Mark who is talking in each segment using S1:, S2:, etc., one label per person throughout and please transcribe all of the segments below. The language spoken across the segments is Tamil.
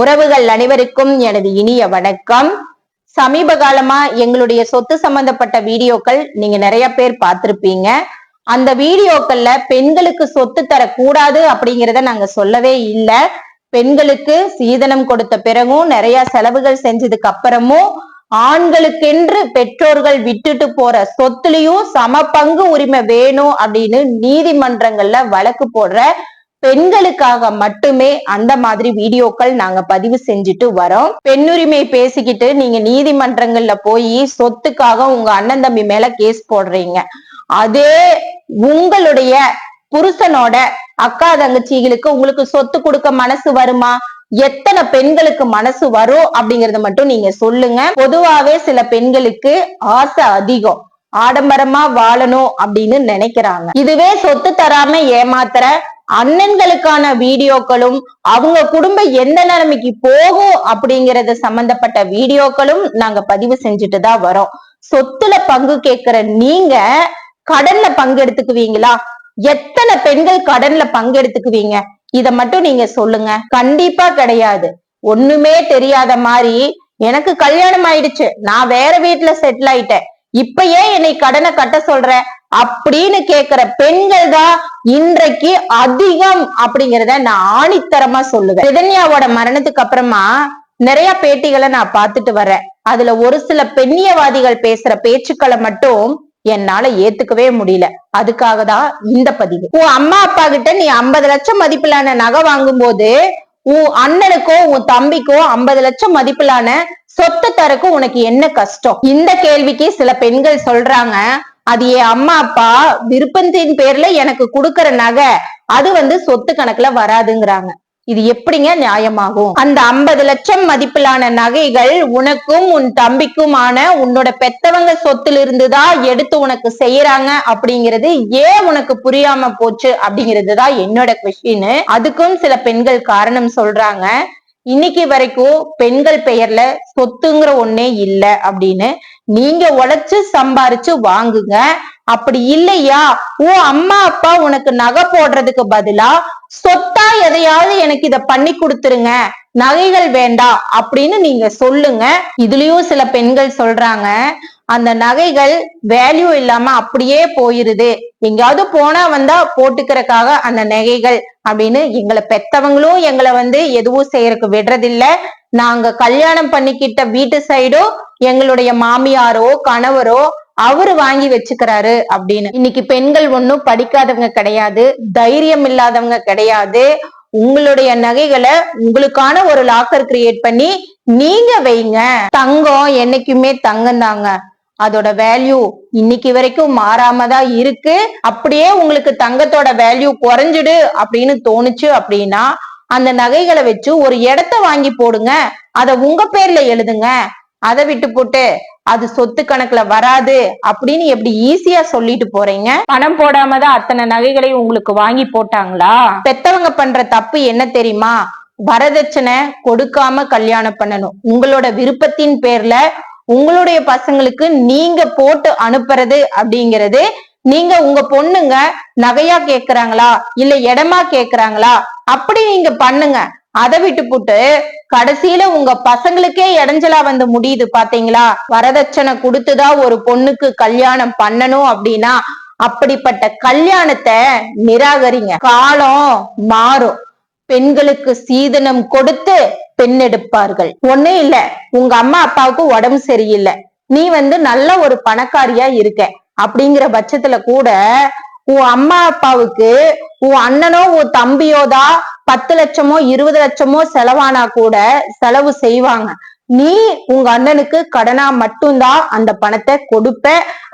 S1: உறவுகள் அனைவருக்கும் எனது இனிய வணக்கம். சமீப காலமா எங்களுடைய சொத்து சம்பந்தப்பட்ட வீடியோக்கள் நீங்க நிறைய பேர் பார்த்திருப்பீங்க. அந்த வீடியோக்கள்ல பெண்களுக்கு சொத்து தரக்கூடாது அப்படிங்கிறத நாங்க சொல்லவே இல்லை. பெண்களுக்கு சீதனம் கொடுத்த பிறகும் நிறைய செலவுகள் செஞ்சதுக்கு அப்புறமும் ஆண்களுக்கென்று பெற்றோர்கள் விட்டுட்டு போற சொத்துலயும் சம பங்கு உரிமை வேணும் அப்படின்னு நீதிமன்றங்கள்ல வழக்கு போடுற பெண்களுக்காக மட்டுமே அந்த மாதிரி வீடியோக்கள் நாங்க பதிவு செஞ்சுட்டு வரோம். பெண்ணுரிமை பேசிக்கிட்டு நீங்க நீதிமன்றங்கள்ல போய் சொத்துக்காக உங்க அண்ணன் தம்பி மேல கேஸ் போடுறீங்க. அதே உங்களுடைய புருஷனோட அக்கா தங்கச்சிகளுக்கு உங்களுக்கு சொத்து கொடுக்க மனசு வருமா? எத்தனை பெண்களுக்கு மனசு வரும் அப்படிங்கறத மட்டும் நீங்க சொல்லுங்க. பொதுவாவே சில பெண்களுக்கு ஆசை அதிகம். ஆடம்பரமா வாழணும் அப்படின்னு நினைக்கிறாங்க. இதுவே சொத்து தராம ஏமாத்துற அண்ணன்களுக்கான வீடியோக்களும் அவங்க குடும்பம் எந்த நிலைமைக்கு போகும் அப்படிங்கறது சம்பந்தப்பட்ட வீடியோக்களும் நாங்க பதிவு செஞ்சுட்டு தான் வரோம். சொத்துல பங்கு கேட்கிற நீங்க கடன்ல பங்கு எடுத்துக்குவீங்களா? எத்தனை பெண்கள் கடன்ல பங்கு எடுத்துக்குவீங்க? இத மட்டும் நீங்க சொல்லுங்க. கண்டிப்பா கிடையாது. ஒண்ணுமே தெரியாத மாதிரி எனக்கு கல்யாணம் ஆயிடுச்சு. நான் வேற வீட்டுல செட்டில் ஆயிட்டேன். இப்ப ஏன் என்னை கடனை கட்ட சொல்ற? அப்படின்னு கேக்குற பெண்கள் தான் இன்றைக்கு அதிகம் அப்படிங்கிறத நான் ஆணித்தரமா சொல்லுவேன். சிதன்யாவோட மரணத்துக்கு அப்புறமா நிறைய பேட்டிகளை நான் பார்த்துட்டு வர்றேன் அதுல ஒரு சில பெண்ணியவாதிகள் பேசுற பேச்சுக்களை மட்டும் என்னால ஏத்துக்கவே முடியல. அதுக்காக தான் இந்த பதிவு. உன் அம்மா அப்பா கிட்ட நீ ஐம்பது லட்சம் மதிப்பிலான நகை வாங்கும் போது உன் அண்ணனுக்கோ உன் தம்பிக்கோ ஐம்பது லட்சம் மதிப்பிலான சொத்து தரக்கு உனக்கு என்ன கஷ்டம்? இந்த கேள்விக்கு சில பெண்கள் சொல்றாங்க. அது என் அம்மா அப்பா விருப்பத்தின் பேர்ல எனக்கு கொடுக்கற நகை அது வந்து சொத்து கணக்குல வராதுங்கிறாங்க. இது எப்படிங்க நியாயமாகும்? அந்த ஐம்பது லட்சம் மதிப்பிலான நகைகள் உனக்கும் உன் தம்பிக்குமான உன்னோட பெத்தவங்க சொத்துல இருந்துதான் எடுத்து உனக்கு செய்யறாங்க அப்படிங்கிறது ஏன் உனக்கு புரியாம போச்சு அப்படிங்கிறது தான் என்னோட கொஸ்டின் அதுக்கும் சில பெண்கள் காரணம் சொல்றாங்க. இன்னைக்கு வரைக்கும் பெண்கள் பெயர்ல சொத்துங்கிற ஒண்ணே இல்ல அப்படின்னு நீங்க உழைச்சு சம்பாரிச்சு வாங்குங்க. அப்படி இல்லையா? ஓ அம்மா அப்பா உனக்கு நகை போடுறதுக்கு பதிலா சொத்தா எதையாவது எனக்கு இத பண்ணி கொடுத்துருங்க. நகைகள் வேண்டாம் அப்படின்னு நீங்க சொல்லுங்க. இதுலயும் சில பெண்கள் சொல்றாங்க. அந்த நகைகள் வேல்யூ இல்லாம அப்படியே போயிருது. எங்கேயாவது போனா வந்தா போட்டுக்கிறக்காக அந்த நகைகள் அப்படின்னு எங்களை பெத்தவங்களும் எங்களை வந்து எதுவும் செய்யறதுக்கு விடுறதில்ல. நாங்க கல்யாணம் பண்ணிக்கிட்ட வீட்டு சைடும் எங்களுடைய மாமியாரோ கணவரோ அவரு வாங்கி வச்சுக்கிறாரு அப்படின்னு. இன்னைக்கு பெண்கள் ஒன்னும் படிக்காதவங்க கிடையாது தைரியம் இல்லாதவங்க கிடையாது. உங்களுடைய நகைகளை உங்களுக்கான ஒரு லாக்கர் கிரியேட் பண்ணி நீங்க வைங்க. தங்கம் என்னைக்குமே தங்கம் தாங்க. அதோட வேல்யூ இன்னைக்கு வரைக்கும் மாறாம தான் இருக்கு. அப்படியே உங்களுக்கு தங்கத்தோட வேல்யூ குறைஞ்சிடு அப்படின்னு தோணுச்சு அப்படின்னா அந்த நகைகளை வச்சு ஒரு இடத்த வாங்கி போடுங்க. அத உங்க பேர்ல எழுதுங்க. அதை விட்டு போட்டு அது சொத்து கணக்குல வராது அப்படின்னு எப்படி ஈஸியா சொல்லிட்டு போறீங்க? பணம் போடாம தான் அத்தனை நகைகளையும் உங்களுக்கு வாங்கி போட்டாங்களா? பெத்தவங்க பண்ற தப்பு என்ன தெரியுமா? வரதட்சணை கொடுக்காம கல்யாணம் பண்ணணும். உங்களோட விருப்பத்தின் பேர்ல உங்களுடைய பசங்களுக்கு நீங்க போட்டு அனுப்புறது அப்படிங்கிறது நீங்க உங்க பொண்ணுங்க நகையா கேக்குறாங்களா? இல்ல இடமா கேக்குறாங்களா? அப்படி நீங்க பண்ணுங்க. அதை விட்டு போட்டு கடைசியில உங்க பசங்களுக்கே இடைஞ்சலா வந்து முடியுது பாத்தீங்களா? வரதட்சணை கொடுத்துதான் ஒரு பொண்ணுக்கு கல்யாணம் பண்ணணும் அப்படின்னா அப்படிப்பட்ட கல்யாணத்தை நிராகரிங்க. காலம் மாறும். பெண்களுக்கு சீதனம் கொடுத்து பெண் எடுப்பார்கள். ஒண்ணு இல்ல. உங்க அம்மா அப்பாவுக்கு உடம்பு சரியில்லை. நீ வந்து நல்ல ஒரு பணக்காரியா இருக்க. அப்படிங்கிற பட்சத்துல கூட உன் அம்மா அப்பாவுக்கு உன் அண்ணனோ உன் தம்பியோ தான் பத்து லட்சமோ இருபது லட்சமோ செலவானா கூட செலவு செய்வாங்க. நீ உங்க அண்ணனுக்கு கடனா மட்டும்தான் அந்த பணத்தை கொடுப்ப.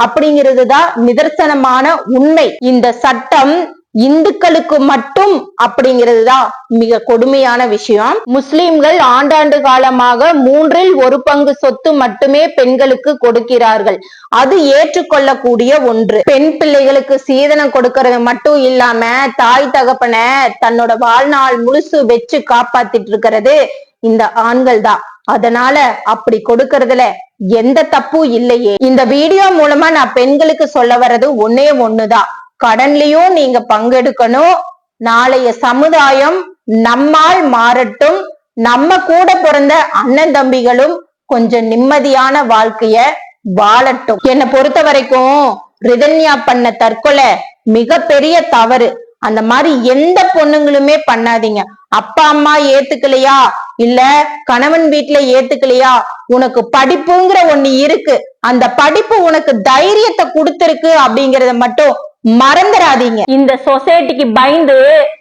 S1: அப்படிங்கிறது தான் நிதர்சனமான உண்மை. இந்த சட்டம் இந்துக்களுக்கு மட்டும் அப்படிங்கிறது தான் மிக கொடுமையான விஷயம். முஸ்லிம்கள் ஆண்டாண்டு காலமாக மூன்றில் ஒரு பங்கு சொத்து மட்டுமே பெண்களுக்கு கொடுக்கிறார்கள். அது ஏற்றுக்கொள்ளக்கூடிய ஒன்று. பெண் பிள்ளைகளுக்கு சீதனம் கொடுக்கறது மட்டும் இல்லாம தாய் தகப்பன தன்னோட வாழ்நாள் முழுசு வச்சு காப்பாத்திட்டு இருக்கிறது இந்த ஆண்கள் தான். அதனால அப்படி கொடுக்கறதுல எந்த தப்பும் இல்லையே. இந்த வீடியோ மூலமா நான் பெண்களுக்கு சொல்ல வர்றது ஒன்னே ஒண்ணுதான். கடன்லயும் நீங்க பங்கெடுக்கணும். நாளைய சமுதாயம் நம்மால் மாறட்டும். நம்ம கூட பிறந்த அண்ணன் தம்பிகளும் கொஞ்சம் நிம்மதியான வாழ்க்கைய வாழட்டும். என்னை பொறுத்த வரைக்கும் ரிதன்யா பண்ண தற்கொலை மிகப்பெரிய தவறு. அந்த மாதிரி எந்த பொண்ணுங்களுமே பண்ணாதீங்க. அப்பா அம்மா ஏத்துக்கலையா? இல்ல கணவன் வீட்டுல ஏத்துக்கலையா? உனக்கு படிப்புங்கிற ஒண்ணு இருக்கு. அந்த படிப்பு உனக்கு தைரியத்தை கொடுத்துருக்கு அப்படிங்கறத மட்டும் மறந்துடாதீங்க. இந்த சொசைட்டிக்கு பயந்து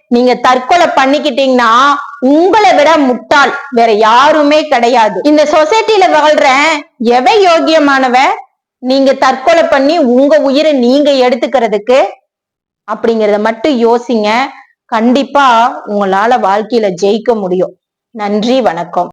S1: நீங்க தற்கொலை பண்ணிக்கிட்டீங்கன்னா உங்களை விட முட்டாள் வேற யாருமே கிடையாது. இந்த சொசைட்டில வாழ்ற எவை யோகியமானவ நீங்க தற்கொலை பண்ணி உங்க உயிரை நீங்க எடுத்துக்கிறதுக்கு அப்படிங்கறத மட்டும் யோசிங்க. கண்டிப்பா உங்களால வாழ்க்கையில ஜெயிக்க முடியும். நன்றி வணக்கம்.